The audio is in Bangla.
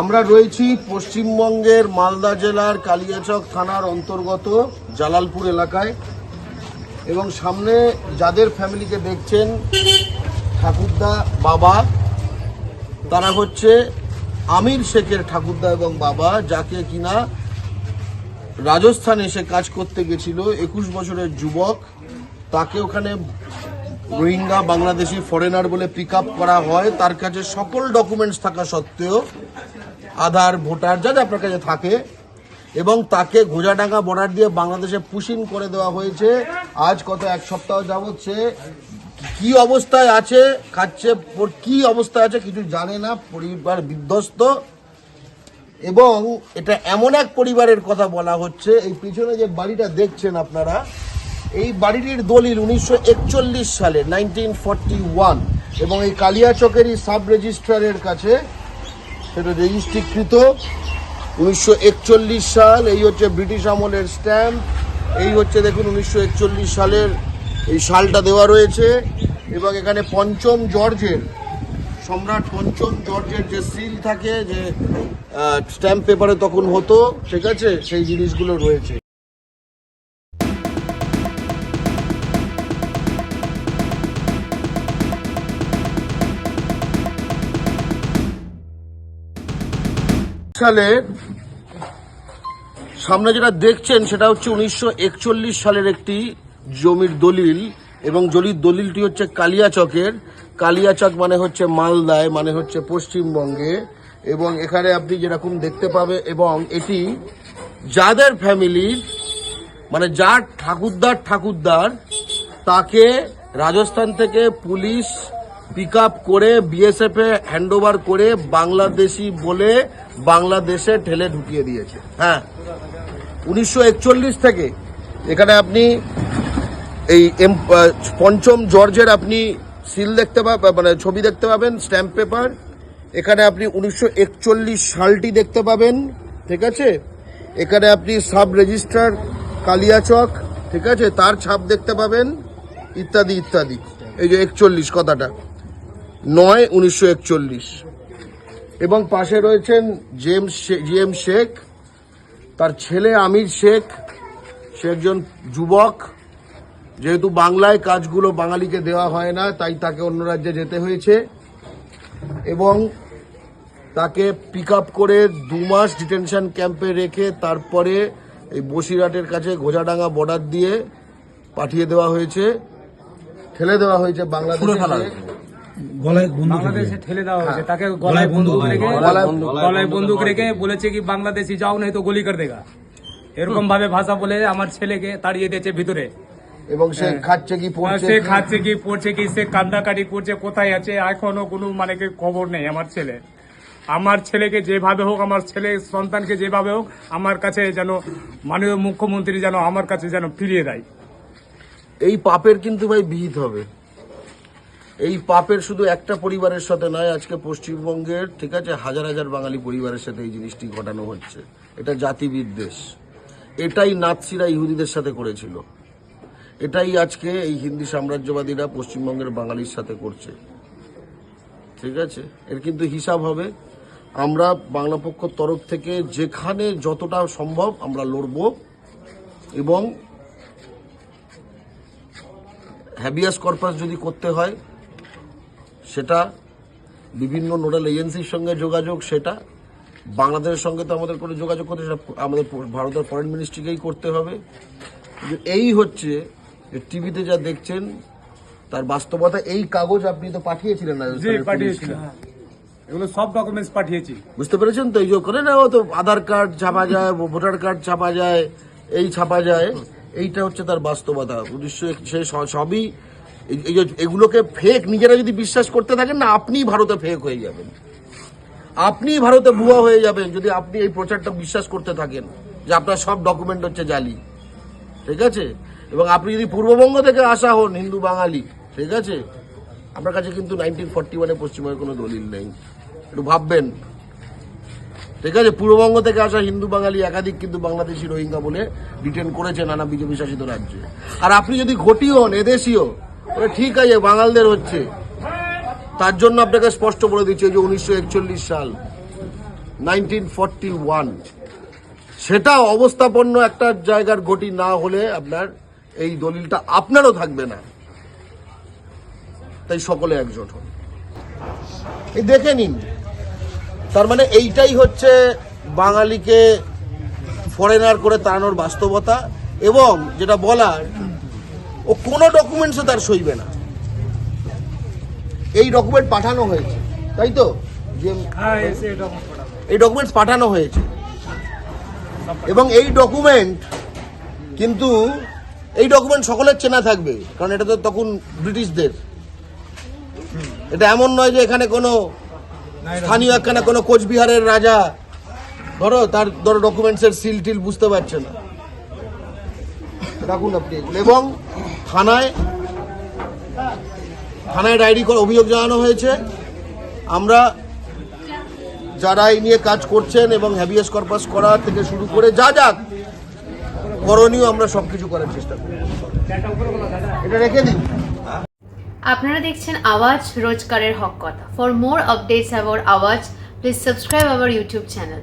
আমরা রয়েছি পশ্চিমবঙ্গের মালদা জেলার কালিয়াচক থানার অন্তর্গত জালালপুর এলাকায়। এবং সামনে যাদের ফ্যামিলিকে দেখছেন, ঠাকুরদা বাবা, তারা হচ্ছে আমির শেখের ঠাকুরদা এবং বাবা, যাকে কিনা রাজস্থানে এসে কাজ করতে গেছিল, একুশ বছরের যুবক। তাকে ওখানে রোহিঙ্গা বাংলাদেশি ফরেনার বলে পিক করা হয়। তার কাছে সকল ডকুমেন্টস থাকা সত্ত্বেও আধার, ভোটার, যা যা আপনার কাছে থাকে, এবং তাকে গোজাডাঙ্গা বর্ডার দিয়ে বাংলাদেশে পুশিং করে দেওয়া হয়েছে। আজ কত এক সপ্তাহ যাবৎ সে কি অবস্থায় আছে, খাচ্ছে কি অবস্থায় আছে কিছু জানে না, পরিবার বিধ্বস্ত। এবং এটা এমন এক পরিবারের কথা বলা হচ্ছে, এই পিছনে যে বাড়িটা দেখছেন আপনারা, এই বাড়িটির দলিল উনিশশো একচল্লিশ সালে নাইনটিন এবং এই কালিয়াচকেরই সাব রেজিস্ট্রারের কাছে সেটা রেজিস্ট্রিকৃত উনিশশো একচল্লিশ সাল, এই হচ্ছে ব্রিটিশ আমলের স্ট্যাম্প এই হচ্ছে দেখুন উনিশশো একচল্লিশ সালের এই শালটা দেওয়া রয়েছে। এবং এখানে পঞ্চম জর্জের, সম্রাট পঞ্চম জর্জের যে সিল থাকে, যে স্ট্যাম্প পেপারে তখন হতো, ঠিক আছে? সেই জিনিসগুলো রয়েছে। সালে সামনে যেটা দেখছেন সেটা হচ্ছে উনিশশো একচল্লিশ সালের একটি জমির দলিল এবং জলির দলিলটি হচ্ছে কালিয়াচকের। কালিয়াচক মানে হচ্ছে মালদায় মানে হচ্ছে পশ্চিমবঙ্গে এবং এখানে আপনি যেরকম দেখতে পাবে এবং এটি যাদের ফ্যামিলির মানে যার ঠাকুরদার ঠাকুরদার, তাকে রাজস্থান থেকে পুলিশ পিক করে বিএসএফ এ হ্যান্ড করে বাংলাদেশি বলে বাংলাদেশে ঠেলে ঢুকিয়ে দিয়েছে। হ্যাঁ। উনিশশো একচল্লিশ থেকে এখানে আপনি এই পঞ্চম জর্জের আপনি সিল দেখতে পাবেন মানে ছবি দেখতে পাবেন স্ট্যাম্প পেপার এখানে আপনি উনিশশো একচল্লিশ সালটি দেখতে পাবেন, ঠিক আছে? এখানে আপনি সাব রেজিস্ট্রার কালিয়াচক ঠিক আছে? তার ছাপ দেখতে পাবেন, ইত্যাদি ইত্যাদি। এই যে একচল্লিশ কথাটা। নয় উনিশশো এবং পাশে রয়েছেন জেমস শে- জি এম শেখ তার ছেলে আমির শেখ। সে একজন যুবক। যেহেতু বাংলায় কাজগুলো বাঙালিকে দেওয়া হয় না তাই তাকে অন্য রাজ্যে যেতে হয়েছে। এবং তাকে পিক আপ করে দু মাস ডিটেনশন ক্যাম্পে রেখে তারপরে এই বসিরহাটের কাছে গোজাডাঙ্গা বর্ডার দিয়ে পাঠিয়ে দেওয়া হয়েছে। ঠেলে দেওয়া হয়েছে বাংলাদেশে গলায় বাংলাদেশে ঠেলে দেওয়া হয়েছে। তাকে গলায় বন্দুক রেখে গলায়- বন্দুক রেখে বলেছে কি বাংলাদেশি যাও নাই তো গুলি করে দেগা। এরকম ভাবে ভাষা বলে আমার ছেলেকে তাড়িয়ে দিয়েছে ভিতরে। এবং সে খাচ্ছে কি পড়ছে সে? খাচ্ছে কি পড়ছে কি সে কান্দাকাটি করছে কোথায় আছে এখনও কোনো মানে কি খবর নেই আমার ছেলে। আমার ছেলেকে যেভাবে হোক আমার ছেলে সন্তানকে যেভাবে হোক আমার কাছে যেন মাননীয় মুখ্যমন্ত্রী যেন আমার কাছে যেন ফিরিয়ে দেয়। এই পাপের কিন্তু ভাই বিহিত হবে। এই পাপের শুধু একটা পরিবারের সাথে নয়, আজকে পশ্চিমবঙ্গের, ঠিক আছে, হাজার হাজার বাঙালি পরিবারের সাথে এই জিনিসটি ঘটানো হচ্ছে। এটা জাতি বিদ্বেষ এটাই নাৎসিরা ইহুদিদের সাথে করেছিল। এটাই আজকে এই হিন্দি সাম্রাজ্যবাদীরা পশ্চিমবঙ্গের বাঙালির সাথে করছে। ঠিক আছে? এর কিন্তু হিসাব হবে। আমরা বাংলা পক্ষ তরফ থেকে যেখানে যতটা সম্ভব আমরা লড়ব এবং হ্যাবিয়াস কর্পাস যদি করতে হয় সেটা বিভিন্ন নোডাল এজেন্সির সঙ্গে যোগাযোগ সেটা বাংলাদেশের সঙ্গে তো আমাদের কোনো যোগাযোগ করতে সেটা আমাদের ভারতের ফরেন মিনিস্ট্রিকেই করতে হবে। এই হচ্ছে যে টিভিতে যা দেখছেন তার বাস্তবতা এই কাগজ আপনি তো পাঠিয়েছিলেন পুলিশকে। এগুলো সব ডকুমেন্টস পাঠিয়েছি। বুঝতে পেরেছেন তো? এই যে করে না তো আধার কার্ড ছাপা যায় ভোটার কার্ড ছাপা যায় এই ছাপা যায় এইটা হচ্ছে তার বাস্তবতা। উনিশশো সে সবই এই- এগুলোকে ফেক নিজেরা যদি বিশ্বাস করতে থাকেন না আপনি ভারতে ফেক হয়ে যাবেন। আপনি ভারতে ভুয়া হয়ে যাবেন যদি আপনি এই প্রচারটা বিশ্বাস করতে থাকেন যে আপনার সব ডকুমেন্ট হচ্ছে জালি। ঠিক আছে? এবং আপনি যদি পূর্ববঙ্গ থেকে আসা হন, হিন্দু, বাঙালি, ঠিক আছে? আপনার কাছে কিন্তু নাইনটিন ফর্টি ওয়ানে পশ্চিমবঙ্গের কোনো দলিল নেই। একটু ভাববেন। ঠিক আছে? পূর্ববঙ্গ থেকে আসা হিন্দু, বাঙালি, একাধিক কিন্তু বাংলাদেশি রোহিঙ্গা বলে ডিটেন করেছে নানা বিজেপি শাসিত রাজ্যে। আর আপনি যদি ঘটি হন, এদেশীয় ঠিক আছে, বাঙালদের হচ্ছে। তার জন্য আপনাকে স্পষ্ট বলে দিচ্ছে যে উনিশশো একচল্লিশ সাল নাইনটিন সেটা অবস্থাপন্ন একটা জায়গার গটি না হলে আপনার এই দলিলটা আপনারও থাকবে না। তাই সকলে একজোট হন। এই দেখে নিন। তার মানে এইটাই হচ্ছে বাঙালিকে ফরেনার করে তাড়ানোর বাস্তবতা এবং যেটা বলার ও কোনো ডকুমেন্টসও তার সইবে না। এই ডকুমেন্ট পাঠানো হয়েছে তাই তো? যে এই ডকুমেন্টস পাঠানো হয়েছে। এবং এই ডকুমেন্ট কিন্তু এই ডকুমেন্ট সকলের চেনা থাকবে কারণ এটা তো তখন ব্রিটিশদের। এটা এমন নয় যে এখানে কোনো স্থানীয় একখানা কোনো কোচবিহারের রাজা ধরো তার ধরো ডকুমেন্টসের সিল টিল বুঝতে পারছে না। রাখুন আপনি এবং থানায় থানায় ডায়েরি করে অভিযোগ জানানো হয়েছে। আমরা যারা এই নিয়ে কাজ করছেন এবং হ্যাবিয়াস কর্পাস করা থেকে শুরু করে যা যা করণীয় আমরা সবকিছু করার চেষ্টা করি। এটা রেখে দিন। আপনারা দেখছেন আওয়াজ রোজকারের হক কথা। For more updates about Awaaz please subscribe our YouTube channel